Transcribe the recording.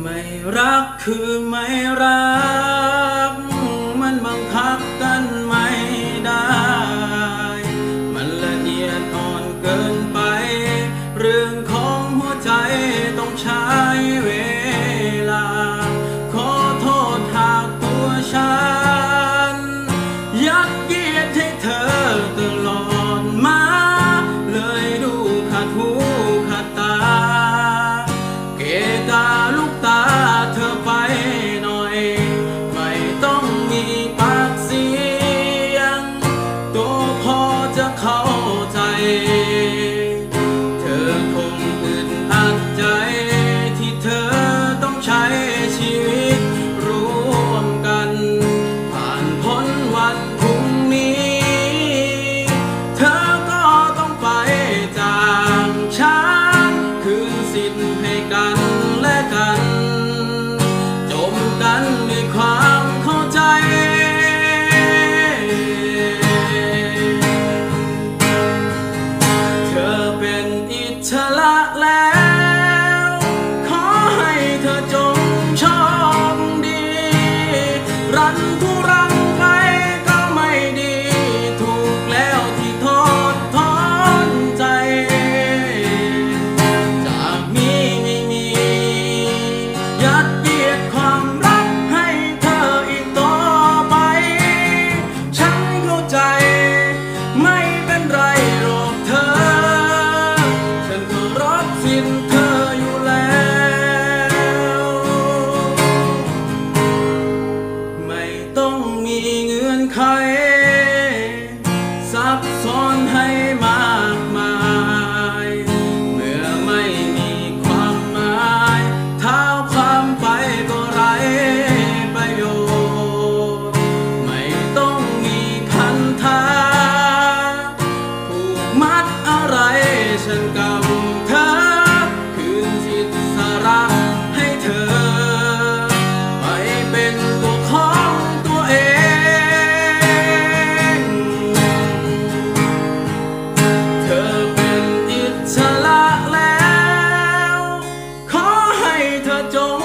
ไม่รักคือไม่รัก ฉันกำเธอคืนจิตสาระให้เธอ ไปเป็นตัวของตัวเอง เธอเป็นอิสระแล้ว ขอให้เธอจง